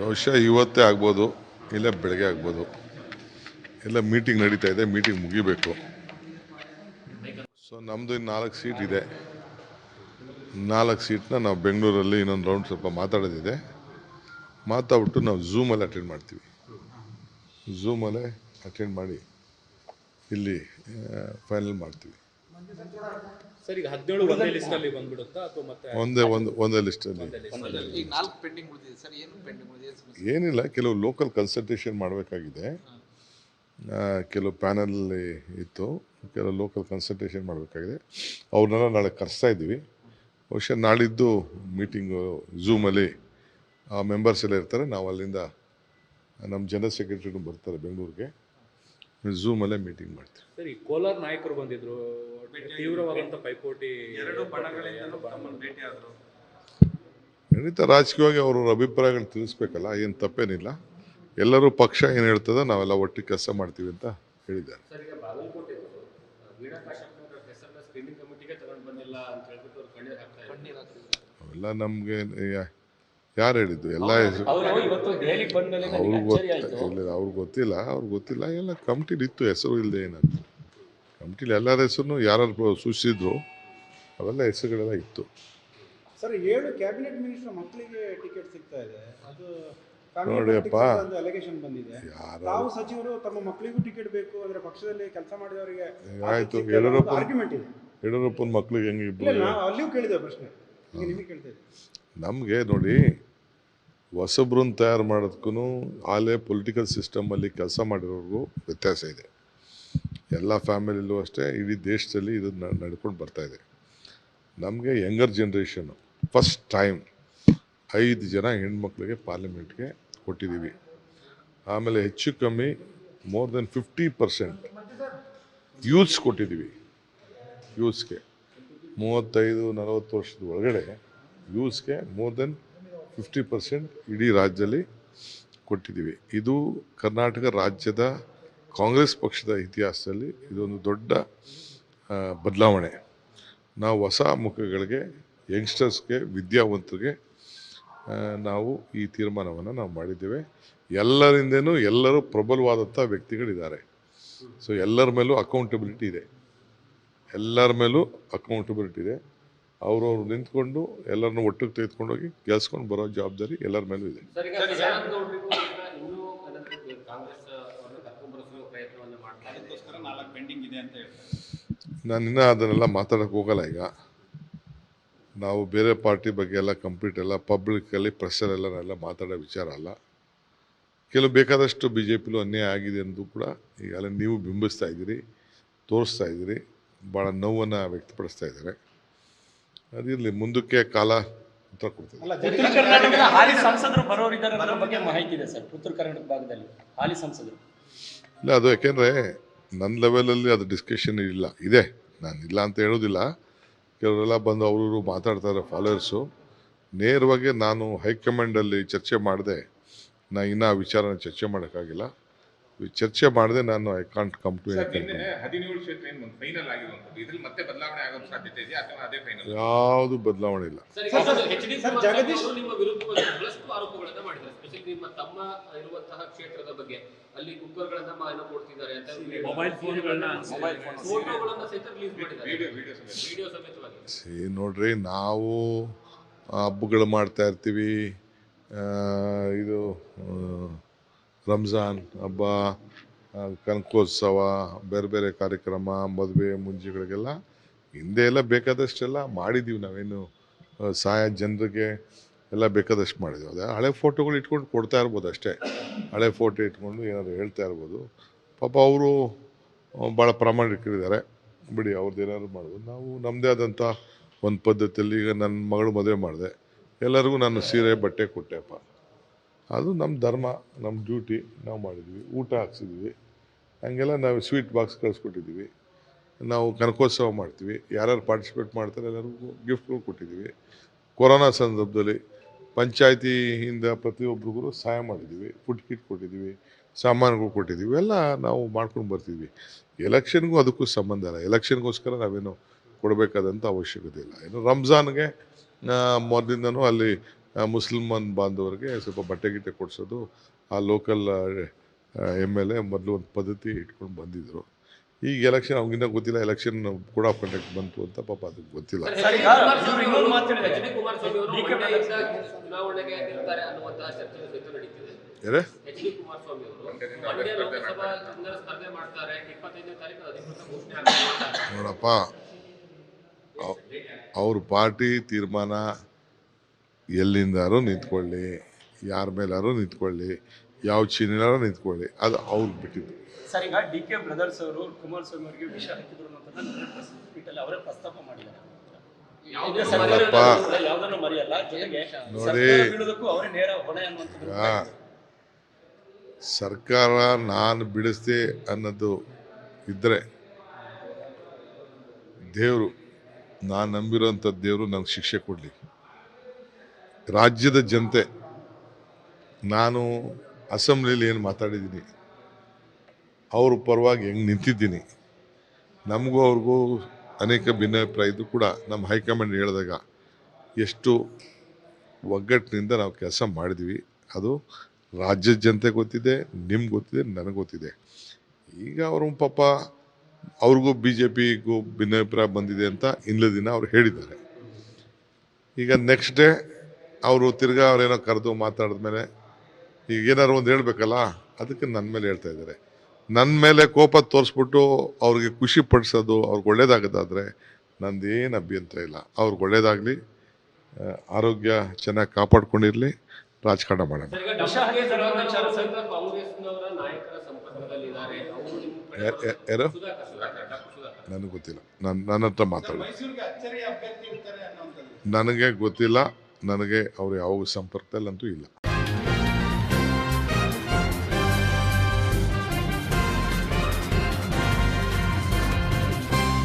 ಬಹುಶಃ ಇವತ್ತೇ ಆಗ್ಬೋದು, ಇಲ್ಲ ಬೆಳಗ್ಗೆ ಆಗ್ಬೋದು. ಎಲ್ಲ ಮೀಟಿಂಗ್ ನಡೀತಾ ಇದೆ ಮೀಟಿಂಗ್ ಮುಗಿಬೇಕು. ಸೊ ನಮ್ಮದು ಇನ್ನು ನಾಲ್ಕು ಸೀಟ್ ಇದೆ. ನಾಲ್ಕು ಸೀಟ್ನ ನಾವು ಬೆಂಗಳೂರಲ್ಲಿ ಇನ್ನೊಂದು ರೌಂಡ್ ಸ್ವಲ್ಪ ಮಾತಾಡೋದಿದೆ. ಮಾತಾಡ್ಬಿಟ್ಟು ನಾವು ಝೂಮಲ್ಲಿ ಅಟೆಂಡ್ ಮಾಡ್ತೀವಿ. ಝೂಮಲ್ಲೇ ಅಟೆಂಡ್ ಮಾಡಿ ಇಲ್ಲಿ ಫೈನಲ್ ಮಾಡ್ತೀವಿ. ಸರ್ ಈಗ ಹದಿನೇಳು ಒಂದೇ ಲಿಸ್ಟ್ ಅಲ್ಲಿ ಬಂದ್ಬಿಡುತ್ತಾ ಅಥವಾ ಮತ್ತೆ ಒಂದೇ ಒಂದು ಒಂದೇ ಲಿಸ್ಟಲ್ಲಿ ಈಗ ನಾಲ್ಕು ಪೆಂಡಿಂಗ್ ಉಳಿದಿದೆ ಸರ್ ಏನು ಪೆಂಡಿಂಗ್ ಉಳಿದಿದೆ ಏನಿಲ್ಲ ಕೆಲವು ಲೋಕಲ್ ಕನ್ಸಲ್ಟೇಷನ್ ಮಾಡಬೇಕಾಗಿದೆ. ಕೆಲವು ಪ್ಯಾನಲ್ ಇತ್ತು. ಕೆಲವು ಲೋಕಲ್ ಕನ್ಸಲ್ಟೇಷನ್ ಮಾಡಬೇಕಾಗಿದೆ. ಅವ್ರನ್ನೆಲ್ಲ ನಾಳೆ ಕರೆಸ್ತಾ ಇದ್ದೀವಿ. ಬಹುಶಃ ನಾಳಿದ್ದು ಮೀಟಿಂಗು ಝೂಮಲ್ಲಿ ಆ ಮೆಂಬರ್ಸ್ ಎಲ್ಲ ಇರ್ತಾರೆ. ನಾವು ಅಲ್ಲಿಂದ ನಮ್ಮ ಜನರಲ್ ಸೆಕ್ರೆಟರಿನೂ ಬರ್ತಾರೆ ಬೆಂಗಳೂರಿಗೆ. ಝೂಮಲ್ಲೇ ಮೀಟಿಂಗ್ ಮಾಡ್ತೀವಿ. ಸರಿ ಈ ಕೋಲಾರ ನಾಯಕರು ಬಂದಿದ್ರು ತೀವ್ರವಾದಂತ ಪೈಪೋಟಿ ಎರಡು ಬಣಗಳಿಂದ ಭೇಟಿಯಾದರು ಖಂಡಿತ ರಾಜಕೀಯವಾಗಿ ಅವ್ರವ್ರ ಅಭಿಪ್ರಾಯಗಳನ್ನ ತಿಳಿಸ್ಬೇಕಲ್ಲ ಏನು ತಪ್ಪೇನಿಲ್ಲ. ಎಲ್ಲರೂ ಪಕ್ಷ ಏನು ಹೇಳ್ತದೋ ನಾವೆಲ್ಲ ಒಟ್ಟಿಗೆ ಕೆಲಸ ಮಾಡ್ತೀವಿ ಅಂತ ಹೇಳಿದ್ದಾರೆ. ಅವರ ಅವ್ರು. ಅವೆಲ್ಲ ನಮಗೆ ಯಾರು ಹೇಳಿದ್ದು? ಎಲ್ಲ ಅವ್ರಿಗೆ ಅಚ್ಚರಿ ಆಯ್ತು ಗೊತ್ತ ಇಲ್ಲ ಅವ್ರಿಗೆ ಗೊತ್ತಿಲ್ಲ ಅವ್ರಿಗೆ ಗೊತ್ತಿಲ್ಲ. ಎಲ್ಲ ಕಮಿಟಿಲಿ ಇತ್ತು ಹೆಸರು ಇಲ್ಲದೆ ಏನಂತ ಕಮಿಟಿಲಿ ಎಲ್ಲರ ಹೆಸರು ಯಾರು ಸೂಚಿಸಿದ್ರು ಅವೆಲ್ಲ ಹೆಸರುಗಳೆಲ್ಲ ಇತ್ತು. ಸರ್ ಏಳು ಕ್ಯಾಬಿನೆಟ್ ಮಿನಿಸ್ಟರ್ ಮಕ್ಕಳಿಗೆ ಟಿಕೆಟ್ ಸಿಗ್ತಾ ಇದೆ. ಅದು ನೋಡಿಯಪ್ಪ. ಅಲಿಗೇಷನ್ ಬಂದಿದೆ. ಯಾರು ತಾವು ಸಚಿವರು ತಮ್ಮ ಮಕ್ಕಳಿಗೂ ಟಿಕೆಟ್ ಬೇಕು ಅಂದ್ರೆ ಪಕ್ಷದಲ್ಲಿ ಕೆಲಸ ಮಾಡಿದವರಿಗೆ ಆಯ್ತು, ಯಡಿಯೂರಪ್ಪ- ಯಡಿಯೂರಪ್ಪನ ಮಕ್ಳಿಗೆ ಹೆಂಗೆ ನಾವು ಅಲ್ಲಿಯೂ ಕೇಳಿದೆ ಪ್ರಶ್ನೆ. ನಿಮಗೆ ಕೇಳ್ತಾ ನಮಗೆ ನೋಡಿ ಹೊಸಬ್ರನ್ನ ತಯಾರು ಮಾಡೋದಕ್ಕೂ ಆಲೇ ಪೊಲಿಟಿಕಲ್ ಸಿಸ್ಟಮಲ್ಲಿ ಕೆಲಸ ಮಾಡಿರೋರ್ಗೂ ವ್ಯತ್ಯಾಸ ಇದೆ. ಎಲ್ಲ ಫ್ಯಾಮಿಲಿಲೂ ಅಷ್ಟೇ, ಇಡೀ ದೇಶದಲ್ಲಿ ಇದು ನಡ್ಕೊಂಡು ಇದೆ. ನಮಗೆ ಯಂಗರ್ ಜನ್ರೇಷನು ಫಸ್ಟ್ ಟೈಮ್ ಐದು ಜನ ಹೆಣ್ಮಕ್ಳಿಗೆ ಪಾರ್ಲಿಮೆಂಟ್ಗೆ ಕೊಟ್ಟಿದ್ದೀವಿ. ಆಮೇಲೆ ಹೆಚ್ಚು ಕಮ್ಮಿ more than fifty percent youths ಕೊಟ್ಟಿದ್ದೀವಿ. ಯೂತ್ಸ್ಗೆ ಮೂವತ್ತೈದು, ನಲವತ್ತು ವರ್ಷದ ಒಳಗಡೆ ಯೂತ್ಸ್ಗೆ ಮೋರ್ ದೆನ್ ಫಿಫ್ಟಿ ಪರ್ಸೆಂಟ್ ಇಡೀ ರಾಜ್ಯದಲ್ಲಿ ಕೊಟ್ಟಿದ್ದೀವಿ. ಇದು ಕರ್ನಾಟಕ ರಾಜ್ಯದ ಕಾಂಗ್ರೆಸ್ ಪಕ್ಷದ ಇತಿಹಾಸದಲ್ಲಿ ಇದೊಂದು ದೊಡ್ಡ ಬದಲಾವಣೆ. ನಾವು ಹೊಸ ಮುಖಗಳಿಗೆ, ಯಂಗ್ಸ್ಟರ್ಸ್ಗೆ, ವಿದ್ಯಾವಂತರಿಗೆ ನಾವು ಈ ತೀರ್ಮಾನವನ್ನು ನಾವು ಮಾಡಿದ್ದೇವೆ. ಎಲ್ಲರಿಂದನೂ ಎಲ್ಲರೂ ಪ್ರಬಲವಾದಂಥ ವ್ಯಕ್ತಿಗಳಿದ್ದಾರೆ. ಸೊ ಎಲ್ಲರ ಮೇಲೂ ಅಕೌಂಟಬಿಲಿಟಿ ಇದೆ. ಎಲ್ಲರ ಮೇಲೂ ಅಕೌಂಟಬಿಲಿಟಿ ಇದೆ. ಅವ್ರವ್ರು ನಿಂತ್ಕೊಂಡು ಎಲ್ಲರನ್ನೂ ಒಟ್ಟಿಗೆ ತೆಗೆದುಕೊಂಡೋಗಿ ಗೆಲ್ಸ್ಕೊಂಡು ಬರೋ ಜವಾಬ್ದಾರಿ ಎಲ್ಲರ ಮೇಲೂ ಇದೆ. ಸರ್ ಈಗ ಸದಾನಂದ ಗೌಡರಿಗೂ ಈಗ ಕಾಂಗ್ರೆಸ್ ಅವ್ರನ್ನ ಕರ್ಕೊಂಡ್ಬರಿಸುವ ಪ್ರಯತ್ನವನ್ನು ಮಾಡ್ತಾ ಇದೆ ಅದಕ್ಕೋಸ್ಕರ ನಾಲ್ಕು ಪೆಂಡಿಂಗ್ ಇದೆ ಅಂತ ಹೇಳ್ತಾರೆ. ನಾನು ಇನ್ನೂ ಅದನ್ನೆಲ್ಲ ಮಾತಾಡೋಕ್ಕೆ ಹೋಗಲ್ಲ ಈಗ. ನಾವು ಬೇರೆ ಪಾರ್ಟಿ ಬಗ್ಗೆ ಎಲ್ಲ ಕಂಪ್ಲೀಟ್ ಎಲ್ಲ ಪಬ್ಲಿಕ್ಕಲ್ಲಿ ಪ್ರೆಸ್ಸಲ್ಲೆಲ್ಲ ನಾನೆಲ್ಲ ಮಾತಾಡೋ ವಿಚಾರ ಅಲ್ಲ. ಕೆಲವು ಬೇಕಾದಷ್ಟು ಬಿ ಜೆ ಪಿಲು ಅನ್ಯಾಯ ಆಗಿದೆ ಎಂದು ಕೂಡ ಈಗಾಗಲೇ ನೀವು ಬಿಂಬಿಸ್ತಾ ಇದ್ದೀರಿ ತೋರಿಸ್ತಾ ಇದ್ದೀರಿ ಭಾಳ ನೋವನ್ನು ವ್ಯಕ್ತಪಡಿಸ್ತಾ ಇದ್ದಾರೆ. ಅದಿರಲಿ ಮುಂದಕ್ಕೆ ಕಾಲ ಉತ್ತರ ಕೊಡ್ತದೆ ಅಲ್ಲ ಉತ್ತರ ಕರ್ನಾಟಕದ ಹಾಲಿ ಸಂಸದರು ಬರೋರಿದ್ದಾರೆ ಅನ್ನೋ ಬಗ್ಗೆ ಮಾಹಿತಿ ಇದೆ ಸರ್ ಉತ್ತರ ಕರ್ನಾಟಕ ಭಾಗದಲ್ಲಿ ಹಾಲಿ ಸಂಸದರು. ಇಲ್ಲ ಅದು ಯಾಕೆಂದರೆ ನನ್ನ ಲೆವೆಲಲ್ಲಿ ಅದು ಡಿಸ್ಕಷನ್ ಇಲ್ಲ ಇದೆ. ನಾನು ಇಲ್ಲ ಅಂತ ಹೇಳೋದಿಲ್ಲ. ಕೆಲವರೆಲ್ಲ ಬಂದು ಅವರು ಮಾತಾಡ್ತಾರೆ ಫಾಲೋಯರ್ಸು ನೇರವಾಗಿ ನಾನು ಹೈಕಮಾಂಡಲ್ಲಿ ಚರ್ಚೆ ಮಾಡಿದೆ ನಾ ಇನ್ನೂ ಆ ವಿಚಾರನ ಚರ್ಚೆ ಮಾಡೋಕ್ಕಾಗಿಲ್ಲ. ಚರ್ಚೆ ಮಾಡಿದೆ ನಾನು ಐ ಕಾಂಟ್ ಕಮ್ ಟು ನಿನ್ನೆ ಹದಿನೇಳು ಕ್ಷೇತ್ರ ಏನು ಫೈನಲ್ ಆಗಿರುವಂಥದ್ದು. ಇದ್ರಲ್ಲಿ ಮತ್ತೆ ಬದಲಾವಣೆ ಆಗೋ ಸಾಧ್ಯತೆ ಇದೆಯಾ ಅಥವಾ ಅದೇ ಫೈನಲ್ ಯಾವುದು ಬದಲಾವಣೆ ಇಲ್ಲ. ಸರ್ ಈಗ ಸರ್, ಒಂದು ಸರ್, ಜಗದೀಶ್- ನಿಮ್ಮ ವಿರುದ್ಧವಾಗಿ ಬಹಳಷ್ಟು ಆರೋಪಗಳನ್ನ ಮಾಡಿದ್ದಾರೆ. ಸ್ಪೆಷಲಿ ನಿಮ್ಮ ತಮ್ಮ ಇರುವಂತಹ ಕ್ಷೇತ್ರದ ಬಗ್ಗೆ. ಅಲ್ಲಿ ಕುಕ್ಕರ್ಗಳನ್ನ ಏನೋ ಕೊಡ್ತಿದ್ದಾರೆ ಅಂತ ಮೊಬೈಲ್ ಫೋನ್ಗಳನ್ನ ಫೋಟೋಗಳನ್ನ ಸಹಿತ ರಿಲೀಸ್ ಮಾಡಿದ್ದಾರೆ. ವಿಡಿಯೋ ವಿಡಿಯೋ ಸಮೇತ. ವಿಡಿಯೋ ಸಮೇತವಾಗಿ ಸಿ ನೋಡ್ರಿ ನಾವು ಹಬ್ಬಗಳು ಮಾಡ್ತಾ ಇರ್ತೀವಿ. ಇದು ರಂಜಾನ್ ಹಬ್ಬ ಕನಕೋತ್ಸವ ಬೇರೆ ಬೇರೆ ಕಾರ್ಯಕ್ರಮ, ಮದುವೆ, ಮುಂಜಿಗಳಿಗೆಲ್ಲ ಹಿಂದೆ ಎಲ್ಲ ಬೇಕಾದಷ್ಟೆಲ್ಲ ಮಾಡಿದ್ದೀವಿ ನಾವೇನು ಸಹಾಯ ಜನರಿಗೆ ಎಲ್ಲ ಬೇಕಾದಷ್ಟು ಮಾಡಿದ್ವಿ. ಅದೇ ಹಳೆ ಫೋಟೋಗಳು ಇಟ್ಕೊಂಡು ಕೊಡ್ತಾ ಇರ್ಬೋದು ಅಷ್ಟೇ. ಹಳೆ ಫೋಟೋ ಇಟ್ಕೊಂಡು ಏನಾದ್ರು ಹೇಳ್ತಾ ಇರ್ಬೋದು. ಪಾಪ ಅವರು ಭಾಳ ಪ್ರಾಮಾಣಿಕರಿದ್ದಾರೆ. ಬಿಡಿ ಅವ್ರದ್ದು ಏನಾದ್ರು ಮಾಡ್ಬೋದು. ನಾವು ನಮ್ಮದೇ ಆದಂಥ ಒಂದು ಪದ್ಧತಿಯಲ್ಲಿ ಈಗ ನನ್ನ ಮಗಳು ಮದುವೆ ಮಾಡಿದೆ. ಎಲ್ಲರಿಗೂ ನಾನು ಸೀರೆ, ಬಟ್ಟೆ ಕೊಟ್ಟೆಪ್ಪ ಅದು ನಮ್ಮ ಧರ್ಮ, ನಮ್ಮ ಡ್ಯೂಟಿ, ನಾವು ಮಾಡಿದ್ವಿ. ಊಟ ಹಾಕ್ಸಿದ್ವಿ. ಹಂಗೆಲ್ಲ ನಾವು ಸ್ವೀಟ್ ಬಾಕ್ಸ್ ಕಳಿಸ್ಕೊಟ್ಟಿದ್ದೀವಿ. ನಾವು ಕನಕೋತ್ಸವ ಮಾಡ್ತೀವಿ. ಯಾರ್ಯಾರು ಪಾರ್ಟಿಸಿಪೇಟ್ ಮಾಡ್ತಾರೆ ಎಲ್ಲರಿಗೂ ಗಿಫ್ಟ್ಗಳು ಕೊಟ್ಟಿದ್ದೀವಿ. ಕೊರೋನಾ ಸಂದರ್ಭದಲ್ಲಿ ಪಂಚಾಯತಿಯಿಂದ ಪ್ರತಿಯೊಬ್ಬರಿಗೂ ಸಹಾಯ ಮಾಡಿದ್ದೀವಿ. ಫುಡ್ ಕಿಟ್ ಕೊಟ್ಟಿದ್ದೀವಿ. ಸಾಮಾನುಗಳು ಕೊಟ್ಟಿದ್ದೀವಿ. ಎಲ್ಲ ನಾವು ಮಾಡ್ಕೊಂಡು ಬರ್ತಿದ್ವಿ. ಎಲೆಕ್ಷನ್ಗೂ ಅದಕ್ಕೂ ಸಂಬಂಧ ಇಲ್ಲ. ಎಲೆಕ್ಷನ್ಗೋಸ್ಕರ ನಾವೇನು ಕೊಡಬೇಕಾದಂಥ ಅವಶ್ಯಕತೆ ಇಲ್ಲ. ಇನ್ನು ರಂಜಾನ್ಗೆ ಮೊದಲಿಂದನೂ ಅಲ್ಲಿ ಮುಸ್ಲಿಮನ್ ಬಾಂಧವರಿಗೆ ಸ್ವಲ್ಪ ಬಟ್ಟೆ ಗಿಟ್ಟೆ ಕೊಡಿಸೋದು. ಆ ಲೋಕಲ್ ಎಂ ಎಲ್ ಎ ಮೊದಲು ಒಂದು ಪದ್ಧತಿ ಇಟ್ಕೊಂಡು ಬಂದಿದ್ದರು ಈಗ ಎಲೆಕ್ಷನ್ ಅವ್ನಿಗಿನ್ನ ಗೊತ್ತಿಲ್ಲ ಎಲೆಕ್ಷನ್ ಕೂಡ ಕಂಡಕ್ಟ್ ಬಂತು ಅಂತ ಪಾಪ ಅದಕ್ಕೆ ಗೊತ್ತಿಲ್ಲ. ನೋಡಪ್ಪ ಅವ್- ಅವ್ರ ಪಾರ್ಟಿ ತೀರ್ಮಾನ ಎಲ್ಲಿಂದಾರು ನಿಂತ್ಕೊಳ್ಳಿ ಯಾರ ಮೇಲಾರು ನಿಂತ್ಕೊಳ್ಳಿ ಯಾವ ಚಿಹ್ನೆಲಾರು ನಿಂತ್ಕೊಳ್ಳಿ ಅದು ಅವ್ರಿಗೆ ಬಿಟ್ಟಿದ್ದು ಸರ್ ಈಗ ಡಿ ಕೆ ಬ್ರದರ್ಸ್ ಅವರು ಕುಮಾರಸ್ವಾಮಿ ಅವರಿಗೆ ವಿಷ ಹಾಕಿದ್ರು ಅನ್ನೋದನ್ನ ಅವರೇ ಪ್ರಸ್ತಾಪ ಮಾಡಿದ್ದಾರೆ. ಯಾವುದನ್ನು ಮರೆಯಲ್ಲ ಜೊತೆಗೆ ನೋಡಿ. ಸರ್ಕಾರ ಬೀಳೋದಕ್ಕೂ ಅವರೇ ನೇರ ಹೊಣೆ ಅನ್ನುವಂಥದ್ದು ಸರ್ಕಾರ ನಾನು ಬಿಡಿಸ್ದೆ ಅನ್ನೋದು ಇದ್ದರೆ ದೇವರು ನಾನು ನಂಬಿರೋಂಥ ದೇವರು ನಂಗೆ ಶಿಕ್ಷೆ ಕೊಡಲಿ ರಾಜ್ಯದ ಜನತೆ, ನಾನು ಅಸೆಂಬ್ಲಿಲಿ ಏನು ಮಾತಾಡಿದ್ದೀನಿ, ಅವ್ರ ಪರವಾಗಿ ಹೆಂಗೆ ನಿಂತಿದ್ದೀನಿ, ನಮಗೂ ಅವ್ರಿಗೂ ಅನೇಕ ಭಿನ್ನಾಭಿಪ್ರಾಯ ಇದ್ದು ಕೂಡ ನಮ್ಮ ಹೈಕಮಾಂಡ್ ಹೇಳಿದಾಗ ಎಷ್ಟು ಒಗ್ಗಟ್ಟಿನಿಂದ ನಾವು ಕೆಲಸ ಮಾಡಿದ್ವಿ. ಅದು ರಾಜ್ಯದ ಜನತೆ ಗೊತ್ತಿದೆ, ನಿಮ್ಗೆ ಗೊತ್ತಿದೆ, ನನಗೆ ಗೊತ್ತಿದೆ. ಈಗ ಅವರು ಪಾಪ ಅವ್ರಿಗೂ ಬಿ ಜೆ ಪಿಗೂ ಭಿನ್ನಾಭಿಪ್ರಾಯ ಬಂದಿದೆ ಅಂತ ಇಲ್ಲದಿನ ದಿನ ಅವ್ರು ಹೇಳಿದ್ದಾರೆ. ಈಗ ನೆಕ್ಸ್ಟ್ ಡೇ ಅವರು ತಿರ್ಗಾ ಅವ್ರೇನೋ ಕರೆದು ಮಾತಾಡಿದ್ಮೇಲೆ ಈಗ ಏನಾದ್ರು ಒಂದು ಹೇಳಬೇಕಲ್ಲ ಅದಕ್ಕೆ ನನ್ನ ಮೇಲೆ ಹೇಳ್ತಾ ಇದ್ದಾರೆ. ನನ್ನ ಮೇಲೆ ಕೋಪ ತೋರಿಸ್ಬಿಟ್ಟು ಅವ್ರಿಗೆ ಖುಷಿ ಪಡಿಸೋದು ಅವ್ರಿಗೆ ಒಳ್ಳೇದಾಗದಾದರೆ ನಂದೇನು ಅಭ್ಯಂತರ ಇಲ್ಲ. ಅವ್ರಿಗೆ ಒಳ್ಳೇದಾಗಲಿ ಆರೋಗ್ಯ ಚೆನ್ನಾಗಿ ಕಾಪಾಡ್ಕೊಂಡಿರಲಿ ರಾಜಕಾರಣ ಮಾಡೋಣ. ಯಾರು ನನಗೆ ಗೊತ್ತಿಲ್ಲ. ನನ್ನ ನನ್ನ ಹತ್ರ ಮಾತಾಡೋದು ಮೈಸೂರಿಗೆ ಅಚ್ಚರಿ ಅಭ್ಯರ್ಥಿ ಇರ್ತಾರೆ ಅನ್ನೋಂಥದ್ದು ನನಗೆ ಗೊತ್ತಿಲ್ಲ. ನನಗೆ ಅವ್ರು ಯಾವ ಸಂಪರ್ಕದಲ್ಲಂತೂ ಇಲ್ಲ.